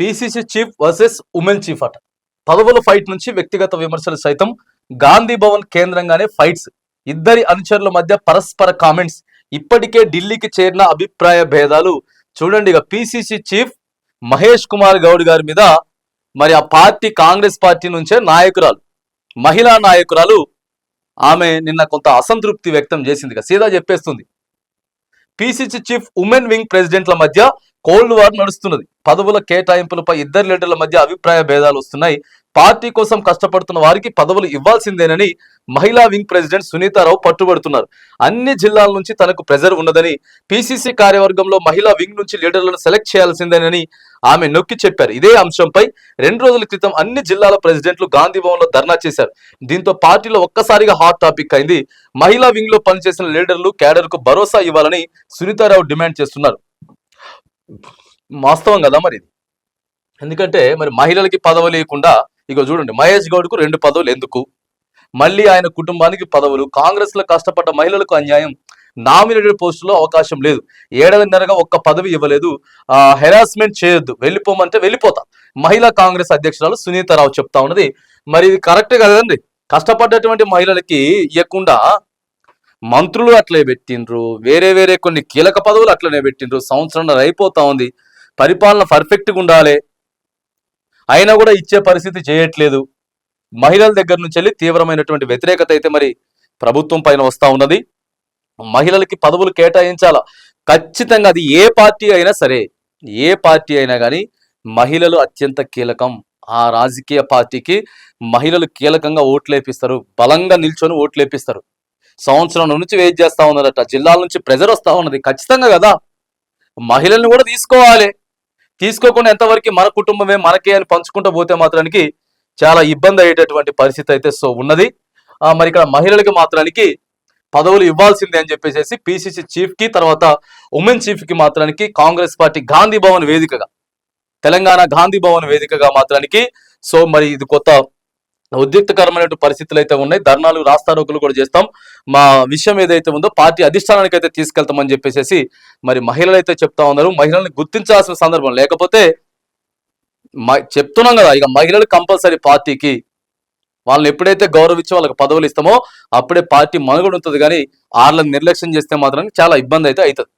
PCC chief versus women chief అట. పదవుల fight నుంచి వ్యక్తిగత విమర్శలు సైతం గాంధీ భవన్ కేంద్రంగానే ఫైట్స్. ఇద్దరి అనుచరుల మధ్య పరస్పర కామెంట్స్. ఇప్పటికే ఢిల్లీకి చేరిన అభిప్రాయ భేదాలు. చూడండి ఇక పిసిసి చీఫ్ మహేష్ కుమార్ గౌడ్ గారి మీద మరి ఆ పార్టీ కాంగ్రెస్ పార్టీ నుంచే నాయకురాలు మహిళా నాయకురాలు ఆమె నిన్న కొంత అసంతృప్తి వ్యక్తం చేసింది ఇక. సీదా చెప్పేస్తుంది. పిసిసి చీఫ్ ఉమెన్ వింగ్ ప్రెసిడెంట్ల మధ్య కోల్డ్ వార్ నడుస్తున్నది. పదవుల కేటాయింపులపై ఇద్దరు లీడర్ల మధ్య అభిప్రాయ భేదాలు వస్తున్నాయి. పార్టీ కోసం కష్టపడుతున్న వారికి పదవులు ఇవ్వాల్సిందేనని మహిళా వింగ్ ప్రెసిడెంట్ సునీతారావు పట్టుబడుతున్నారు. అన్ని జిల్లాల నుంచి తనకు ప్రెజర్ ఉన్నదని పిసిసి కార్యవర్గంలో మహిళా వింగ్ నుంచి లీడర్లను సెలెక్ట్ చేయాల్సిందేనని ఆమె నొక్కి చెప్పారు. ఇదే అంశంపై రెండు రోజుల క్రితం అన్ని జిల్లాల ప్రెసిడెంట్లు గాంధీ భవన్లో ధర్నా చేశారు. దీంతో పార్టీలో ఒక్కసారిగా హాట్ టాపిక్ అయింది. మహిళా వింగ్లో పనిచేసిన లీడర్లు క్యాడర్కు భరోసా ఇవ్వాలని సునీతారావు డిమాండ్ చేస్తున్నారు. వాస్తవం కదా మరి ఇది? ఎందుకంటే మరి మహిళలకి పదవి లేకుండా ఇక చూడండి మహేష్ గౌడ్కు రెండు పదవులు ఎందుకు? మళ్ళీ ఆయన కుటుంబానికి పదవులు కాంగ్రెస్లో కష్టపడ్డ మహిళలకు అన్యాయం నామినేటెడ్ పోస్టులో అవకాశం లేదు. ఏడాదిన్నరగా ఒక్క పదవి ఇవ్వలేదు. ఆ హెరాస్మెంట్ చేయొద్దు వెళ్ళిపోమంటే వెళ్ళిపోతా. మహిళా కాంగ్రెస్ అధ్యక్షురాలు సునీతారావు చెప్తా ఉన్నది. మరి ఇది కరెక్ట్ కదండి? కష్టపడ్డటువంటి మహిళలకి ఇవ్వకుండా మంత్రులు అట్లే పెట్టిండ్రు వేరే వేరే కొన్ని కీలక పదవులు అట్లనే పెట్టిండ్రు సంవత్సరం అయిపోతా ఉంది. పరిపాలన పర్ఫెక్ట్గా ఉండాలి. అయినా కూడా ఇచ్చే పరిస్థితి చేయట్లేదు. మహిళల దగ్గర నుంచి వెళ్ళి తీవ్రమైనటువంటి వ్యతిరేకత అయితే మరి ప్రభుత్వం పైన వస్తూ ఉన్నది. మహిళలకి పదవులు కేటాయించాల? ఖచ్చితంగా అది ఏ పార్టీ అయినా సరే ఏ పార్టీ అయినా కానీ మహిళలు అత్యంత కీలకం. ఆ రాజకీయ పార్టీకి మహిళలు కీలకంగా ఓట్లేపిస్తారు బలంగా నిల్చొని ఓట్లేపిస్తారు. సంవత్సరం నుంచి వెయిట్ చేస్తా ఉన్నదట. జిల్లాల నుంచి ప్రెజర్ వస్తా ఉన్నది. ఖచ్చితంగా కదా. మహిళల్ని కూడా తీసుకోవాలి. తీసుకోకుండా ఎంతవరకు మన కుటుంబమే మనకే అని పంచుకుంటూ పోతే మాత్రానికి చాలా ఇబ్బంది అయ్యేటటువంటి పరిస్థితి అయితే సో ఉన్నది. మరి ఇక్కడ మహిళలకి మాత్రానికి పదవులు ఇవ్వాల్సిందే అని చెప్పేసి పిసిసి చీఫ్కి తర్వాత ఉమెన్ చీఫ్కి మాత్రానికి కాంగ్రెస్ పార్టీ గాంధీ భవన్ వేదికగా తెలంగాణ గాంధీ భవన్ వేదికగా మాత్రానికి సో మరి ఇది కొత్త ఉద్రిక్తకరమైన పరిస్థితులు అయితే ఉన్నాయి. ధర్నాలు రాస్తారోకులు కూడా చేస్తాం. మా విషయం ఏదైతే ఉందో పార్టీ అధిష్టానానికి అయితే తీసుకెళ్తామని చెప్పేసి మరి మహిళలు అయితే చెప్తా ఉన్నారు. మహిళల్ని గుర్తించాల్సిన సందర్భం లేకపోతే చెప్తున్నాం కదా ఇక మహిళలు కంపల్సరీ పార్టీకి. వాళ్ళని ఎప్పుడైతే గౌరవించి వాళ్ళకి పదవులు ఇస్తామో అప్పుడే పార్టీ మనుగడ ఉంటుంది. కానీ వాళ్ళని నిర్లక్ష్యం చేస్తే మాత్రం చాలా ఇబ్బంది అయితే అవుతుంది